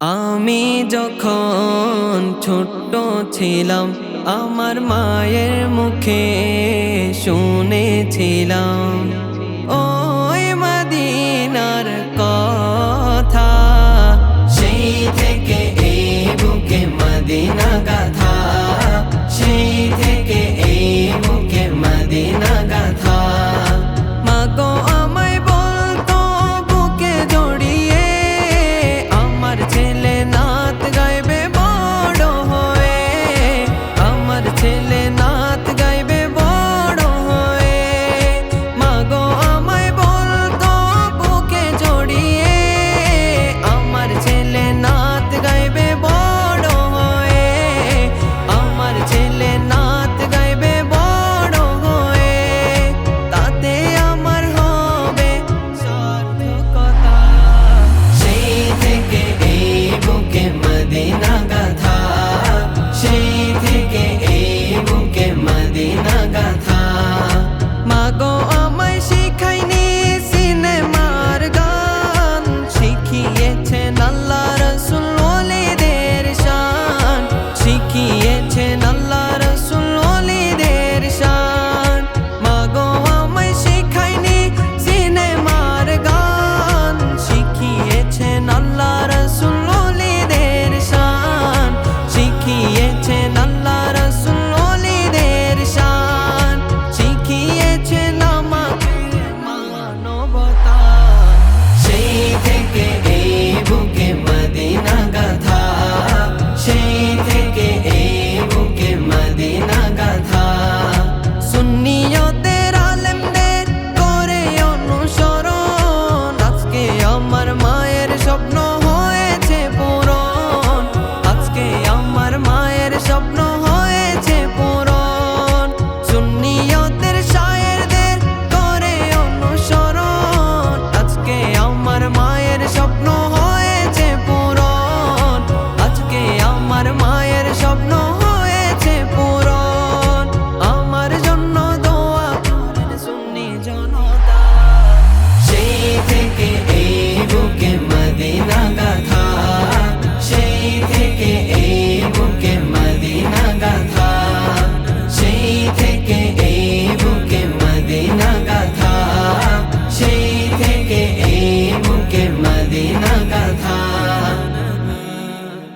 আমি যখন ছোট্ট ছিলাম আমার মায়ের মুখে শুনেছিলাম। ten. 10-